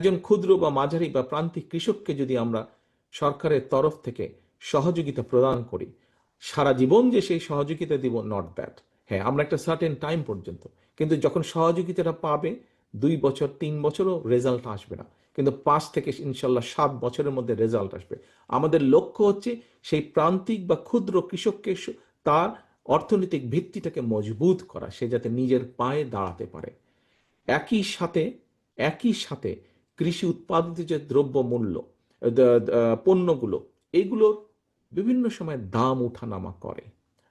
একজন ক্ষুদ্র বা মাঝারি বা প্রান্তিক কৃষককে যদি আমরা সরকারের তরফ থেকে সহযোগিতা প্রদান করি, সারা জীবন যে সেই সহযোগিতা দিব নট দ্যাট হ্যাঁ আমরা একটা সার্টেন টাইম পর্যন্ত। কিন্তু যখন সহযোগিতাটা পাবে, দুই বছর, তিন বছরও রেজাল্ট আসবে না। কিন্তু পাঁচ থেকে ইনশাল্লাহ সাত বছরের মধ্যে রেজাল্ট আসবে। আমাদের লক্ষ্য হচ্ছে সেই প্রান্তিক বা ক্ষুদ্র কৃষককে তার অর্থনৈতিক ভিত্তিটাকে মজবুত করা, সে যাতে নিজের পায়ে দাঁড়াতে পারে। একই সাথে একই সাথে কৃষি উৎপাদিত যে দ্রব্য মূল্য পণ্যগুলো এগুলোর বিভিন্ন সময় দাম ওঠানামা করে।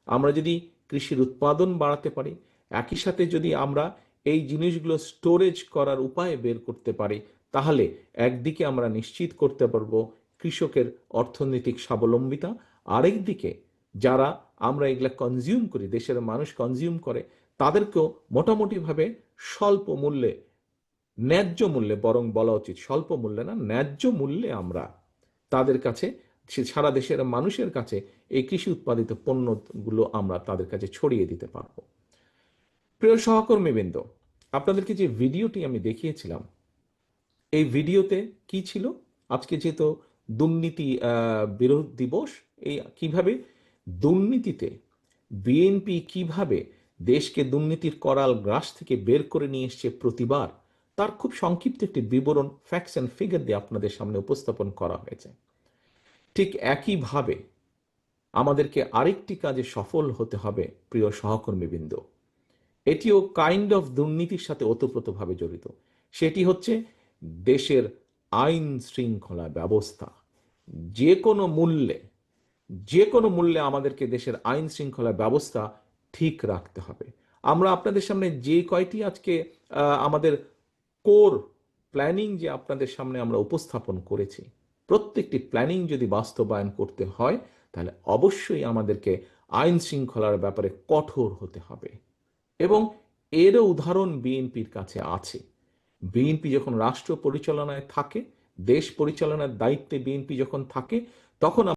আমরা যদি কৃষির উৎপাদন বাড়াতে পারি, একই সাথে যদি আমরা এই জিনিসগুলো স্টোরেজ করার উপায় বের করতে পারি, তাহলে একদিকে আমরা নিশ্চিত করতে পারব কৃষকের অর্থনৈতিক স্বাবলম্বিতা আরেকদিকে যারা আমরা এগুলা কনজিউম করি, দেশের মানুষ কনজিউম করে, তাদেরকেও মোটামুটিভাবে স্বল্প মূল্যে ন্যায্য মূল্যে, বরং বলা উচিত স্বল্প মূল্যে না, ন্যায্য মূল্যে আমরা তাদের কাছে সারা দেশের মানুষের কাছে এই কৃষি উৎপাদিত পণ্যগুলো আমরা তাদের কাছে ছড়িয়ে দিতে পারব। প্রিয় সহকর্মীবৃন্দ, আপনাদেরকে যে ভিডিওটি আমি দেখিয়েছিলাম, এই ভিডিওতে কি ছিল? আজকে যেহেতু দুর্নীতি বিরোধ দিবস, এই কীভাবে দুর্নীতিতে বিএনপি কীভাবে দেশকে দুর্নীতির করাল গ্রাস থেকে বের করে নিয়ে এসছে প্রতিবার তার খুব সংক্ষিপ্ত একটি বিবরণ ফ্যাক্টস অ্যান্ড ফিগার দিয়ে আপনাদের সামনে উপস্থাপন করা হয়েছে। ঠিক একইভাবে আমাদেরকে আরেকটি কাজে সফল হতে হবে, প্রিয় সহকর্মীবৃন্দ। এটিও কাইন্ড অফ দুর্নীতির সাথে ওতপ্রোতভাবে জড়িত। সেটি হচ্ছে দেশের আইন শৃঙ্খলা ব্যবস্থা। যে কোনো মূল্যে যে কোনো মূল্যে আমাদেরকে দেশের আইন শৃঙ্খলা ব্যবস্থা ঠিক রাখতে হবে। আমরা আপনাদের সামনে যে কয়টি আজকে আমাদের কোর প্ল্যানিং যে আপনাদের সামনে আমরা উপস্থাপন করেছি, প্রত্যেকটি প্ল্যানিং যদি বাস্তবায়ন করতে হয়, তাহলে অবশ্যই আমাদেরকে আইন শৃঙ্খলার ব্যাপারে কঠোর হতে হবে। এবং এরও উদাহরণ বিএনপির কাছে আছে। বিএনপি যখন রাষ্ট্র পরিচালনায় থাকে, দেশ পরিচালনার দায়িত্বে বিএনপি যখন থাকে, তখন